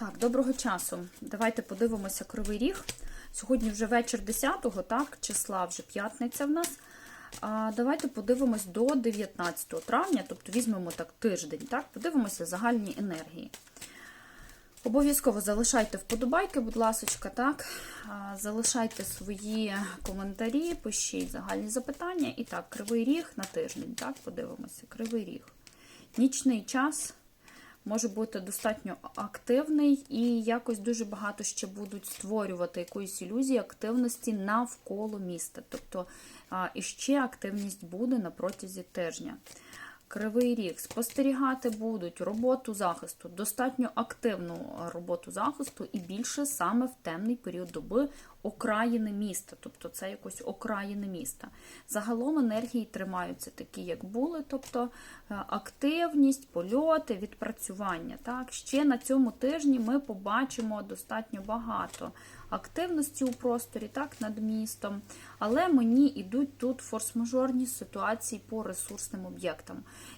Так, доброго часу. Давайте подивимося кривий ріг. Сьогодні вже вечір 10-го, так, числа вже п'ятниця в нас. А давайте подивимось до 19 травня, тобто візьмемо так тиждень, так, подивимося загальні енергії. Обов'язково залишайте вподобайки, будь ласка, так. А, Залишайте свої коментарі, пишіть загальні запитання. І так, кривий ріг на тиждень, так, подивимося, кривий ріг. Нічний час може бути достатньо активний і якось дуже багато ще будуть створювати якоїсь ілюзії активності навколо міста. Тобто іще активність буде на протязі тижня. Кривий ріг спостерігати будуть роботу захисту, достатньо активну роботу захисту і більше саме в темний період доби окраїни міста, тобто це якось окраїни міста. Загалом енергії тримаються такі, як були, тобто е, активність, польоти, відпрацювання. Так? Ще на цьому тижні ми побачимо достатньо багато активності у просторі, так, над містом, але мені йдуть тут форс-мажорні ситуації по ресурсним об'єктам.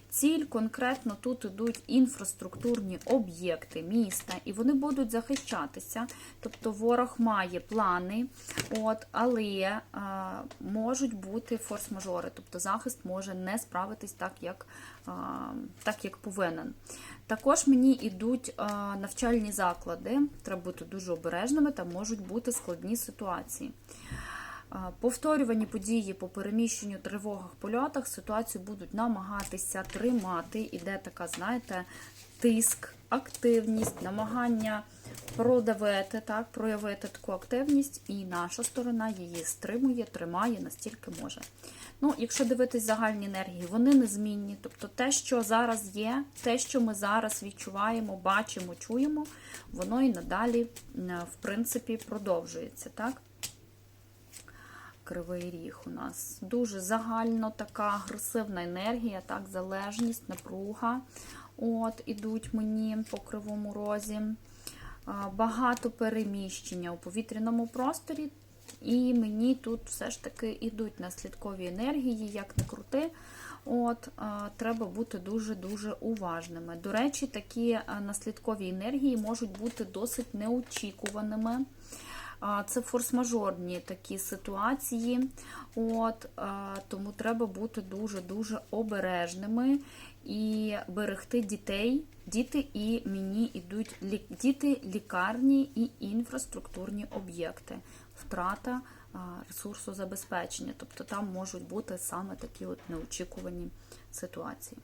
Ціль конкретно тут ідуть інфраструктурні об'єкти міста, і вони будуть захищатися. Тобто ворог має плани, от, але а, можуть бути форс-мажори, тобто захист може не справитись так, як, а, так, як повинен. Також мені йдуть а, навчальні заклади, треба бути дуже обережними, там можуть бути складні ситуації. Повторювані події по переміщенню, тривогах, польотах ситуацію будуть намагатися тримати. Іде така, знаєте, тиск, активність, намагання продавити, так, проявити таку активність, і наша сторона її стримує, тримає настільки може. Ну, якщо дивитись загальні енергії, вони незмінні. Тобто те, що зараз є, те, що ми зараз відчуваємо, бачимо, чуємо, воно і надалі, в принципі, продовжується. так? Кривий ріг у нас дуже загально така агресивна енергія, так, залежність, напруга. От, ідуть мені по кривому розі. Багато переміщення у повітряному просторі. І мені тут все ж таки йдуть наслідкові енергії, як не крути. От, Треба бути дуже-дуже уважними. До речі, такі наслідкові енергії можуть бути досить неочікуваними. Це форс-мажорні такі ситуації, От, тому треба бути дуже-дуже обережними і берегти дітей. Діти і мені йдуть діти, лікарні і інфраструктурні об'єкти, втрата ресурсу забезпечення. Тобто там можуть бути саме такі от неочікувані ситуації.